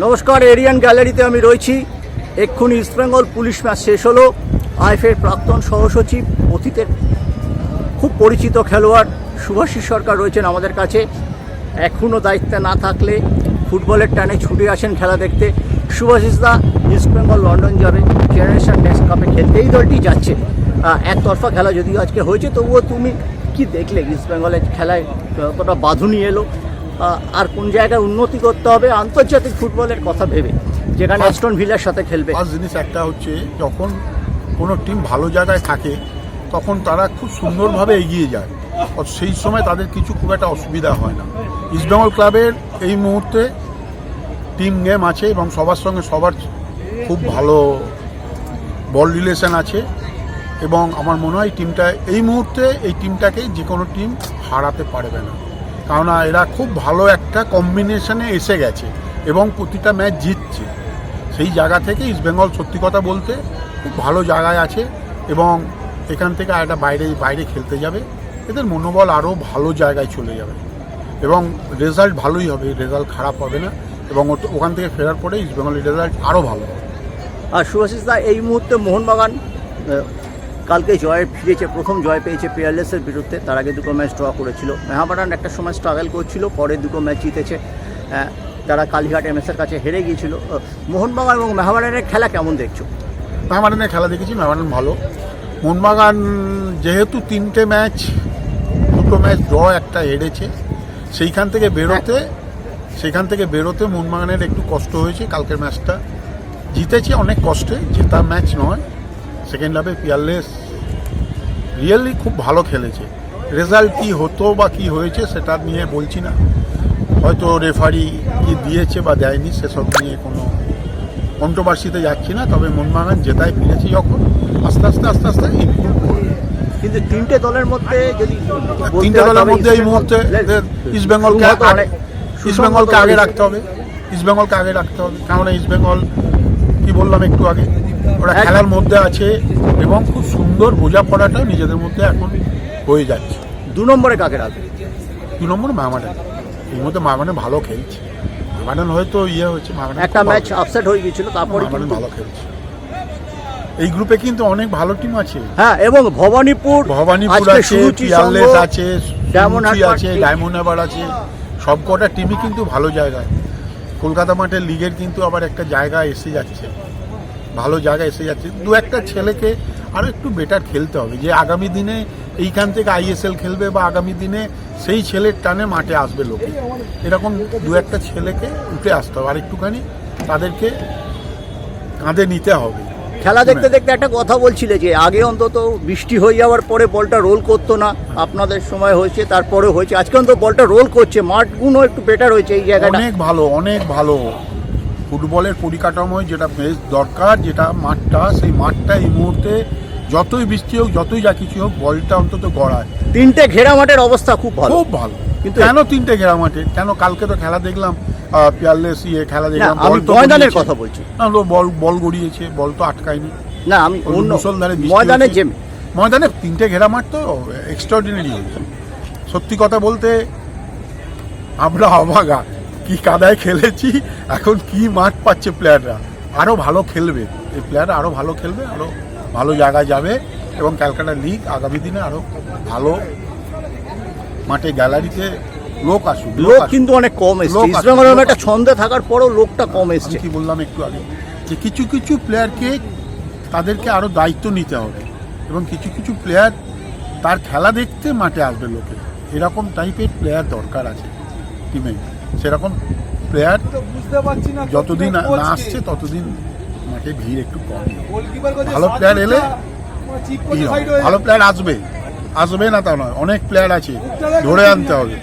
নমস্কার এরিয়ান গ্যালারিতে আমি রয়েছি। এক্ষুনি ইস্টবেঙ্গল পুলিশ ম্যাচ শেষ হলো। আইএফের প্রাক্তন সহসচিব, অতীতের খুব পরিচিত খেলোয়াড় সুভাষিস সরকার রয়েছেন আমাদের কাছে। এখনও দায়িত্বে না থাকলে ফুটবলের টানে ছুটে আসেন খেলা দেখতে। সুভাষিস দা ইস্টবেঙ্গল লন্ডন যাবে। জেনারেশন নেক্সট কাপে খেলতে এই দলটি যাচ্ছে। একতরফা খেলা যদিও আজকে হয়েছে, তবুও তুমি কি দেখলে ইস্টবেঙ্গলের খেলায়? কতটা বাঁধুনি এলো? আর কোন জায়গায় উন্নতি করতে হবে আন্তর্জাতিক ফুটবলের কথা ভেবে যেখানে অ্যাস্টন ভিলার সাথে খেলবে। ফার্স্ট জিনিস একটা হচ্ছে যখন কোনো টিম ভালো জায়গায় থাকে তখন তারা খুব সুন্দরভাবে এগিয়ে যায়। আর সেই সময় তাদের কিছু খুব একটা অসুবিধা হয় না। ইস্টবেঙ্গল ক্লাবের এই মুহূর্তে টিম গেম আছে এবং সবার সঙ্গে সবার খুব ভালো বল রিলেশন আছে এবং আমার মনে হয় টিমটা এই মুহূর্তে এই টিমটাকে যে কোনো টিম হারাতে পারবে না। কেননা এরা খুব ভালো একটা কম্বিনেশনে এসে গেছে এবং প্রতিটা ম্যাচ জিতছে। সেই জায়গা থেকে ইস্টবেঙ্গল সত্যি কথা বলতে খুব ভালো জায়গায় আছে এবং এখান থেকে একটা বাইরে বাইরে খেলতে যাবে। এদের মনোবল আরও ভালো জায়গায় চলে যাবে এবং রেজাল্ট ভালোই হবে রেজাল্ট খারাপ হবে না এবং ওখান থেকে ফেরার পরে ইস্টবেঙ্গলের রেজাল্ট আরও ভালো হবে। আর সুভাষিস দা, এই মুহূর্তে মোহনবাগান কালকে জয় ফিরেছে, প্রথম জয় পেয়েছে পেয়ারলেসের বিরুদ্ধে। তার আগে দুটো ম্যাচ ড্র করেছিল। মেহাবাডান একটা সময় স্ট্রাগল করছিল, পরে দুটো ম্যাচ জিতেছে। তারা কালীঘাট এম এমএসের কাছে হেরে গিয়েছিল। মোহনবাগান এবং মেহাবাডানের খেলা কেমন দেখছ? মেহমানের খেলা দেখেছি মেহমান ভালো। মোহনবাগান যেহেতু তিনটে ম্যাচ, দুটো ম্যাচ ড্র একটা হেরেছে, সেইখান থেকে বেরোতে, সেইখান থেকে বেরোতে মোহনবাগানের একটু কষ্ট হয়েছে। কালকের ম্যাচটা জিতেছে অনেক কষ্টে জেতা ম্যাচ নয়। সেকেন্ড হাফে পিয়ারলেস রিয়েলি খুব ভালো খেলেছে। রেজাল্ট কি হতো বা কি হয়েছে সেটা নিয়ে বলছি না। হয়তো রেফারি কি দিয়েছে বা দেয়নি সেসব নিয়ে কোনো কন্ট্রোভার্সিতে যাচ্ছি না তবে মোহনবাগান জেতায় ফিরেছে যখন আস্তে আস্তে আস্তে আস্তে ইমপ্রুভ করবে। কিন্তু তিনটে দলের মধ্যে যদি তিনটে দলের মধ্যে এই মুহূর্তে ইস্টবেঙ্গলকে সুসংহত আগে ইস্টবেঙ্গলকে আগে রাখতে হবে। ইস্টবেঙ্গলকে আগে রাখতে হবে। কারণ ইস্টবেঙ্গল কি বললাম একটু আগে? ওরা। খেলার মধ্যে আছে এবং খুব সুন্দর বোঝা বোঝাপড়াটা নিজেদের মধ্যে এখন হয়ে যাচ্ছে। দু নম্বরে কাকে রাখবে? দু নম্বর মামাডান। এই মধ্যে মামাডান ভালো খেলছে। মামাডান হয়তো ইয়ে হয়েছে মামাডান একটা ম্যাচ। আপসেট হয়ে গিয়েছিল তারপরে মামাডান ভালো খেলছে। এই গ্রুপে কিন্তু অনেক ভালো টিম আছে। হ্যাঁ এবং ভবানীপুর ভবানীপুর আছে পিয়ারলেস আছে ডায়মন্ড আছে ডায়মন্ড হারবার আছে সব কটা টিমই কিন্তু ভালো জায়গায়। কলকাতা মাঠের লিগের কিন্তু আবার একটা জায়গা এসে যাচ্ছে। ভালো জায়গায় এসে যাচ্ছে। দু একটা ছেলেকে আরও একটু বেটার খেলতে হবে। যে আগামী দিনে এইখান থেকে আইএসএল খেলবে বা আগামী দিনে সেই ছেলের টানে মাঠে আসবে লোকে। এরকম দু একটা ছেলেকে উঠে আসতে হবে। আর একটুখানি তাদেরকে কাঁধে নিতে হবে। খেলা দেখতে দেখতে একটা কথা বলছিলে যে আগে অন্তত বৃষ্টি হয়ে যাওয়ার পরে বলটা রোল করতো না। আপনাদের সময় হয়েছে তারপরে হয়েছে। আজকে অন্তত বলটা রোল করছে। মাঠগুলো একটু বেটার হয়েছে এই জায়গাটা। অনেক ভালো অনেক ভালো। ফুটবলের পরিকাঠামোয় যেটা বেশ দরকার যেটা মাঠটা সেই মাঠটা এই মুহূর্তে যতই বৃষ্টি হোক যতই যা কিছু হোক বলটা অন্তত গড়ায়। তিনটে ঘেরা মাঠের অবস্থা খুব ভালো। খুব ভালো। কিন্তু- কেন তিনটে ঘেরা মাঠে? কেন কালকে তো খেলা দেখলাম পিয়ারলেস ইয়ে খেলা দেখলাম আমি ময়দানের কথা বলছি। না, বল বল গড়িয়েছে বল তো আটকায়নি। না আমি অন্য ময়দানে। যে ময়দানে তিনটে ঘেরা মাঠ তো এক্সট্রাঅর্ডিনারি সত্যি কথা বলতে আমরা অবাগা কি কাদায় খেলেছি এখন কি মাঠ পাচ্ছে প্লেয়াররা? আরও ভালো খেলবে। এই প্লেয়াররা আরও ভালো খেলবে আরও ভালো জায়গায় যাবে এবং ক্যালকাটা লিগ আগামী দিনে আরও ভালো মাঠে গ্যালারিতে লোক আসুক লোক কিন্তু অনেক কম এসছে। একটা ছন্দে থাকার পরেও লোকটা কম এসছে। কি বললাম একটু আগে? যে কিছু কিছু প্লেয়ারকে তাদেরকে আরও দায়িত্ব নিতে হবে এবং কিছু কিছু প্লেয়ার তার খেলা দেখতে মাঠে আসবে লোকে। এরকম টাইপের প্লেয়ার দরকার আছে টিমে সেরকম প্লেয়ার যতদিন না আসছে ততদিন মাঠে ভিড় একটু কম। ভালো প্লেয়ার এলে। ভালো প্লেয়ার আসবে। আসবে না তা নয় অনেক প্লেয়ার আছে। ধরে আনতে হবে।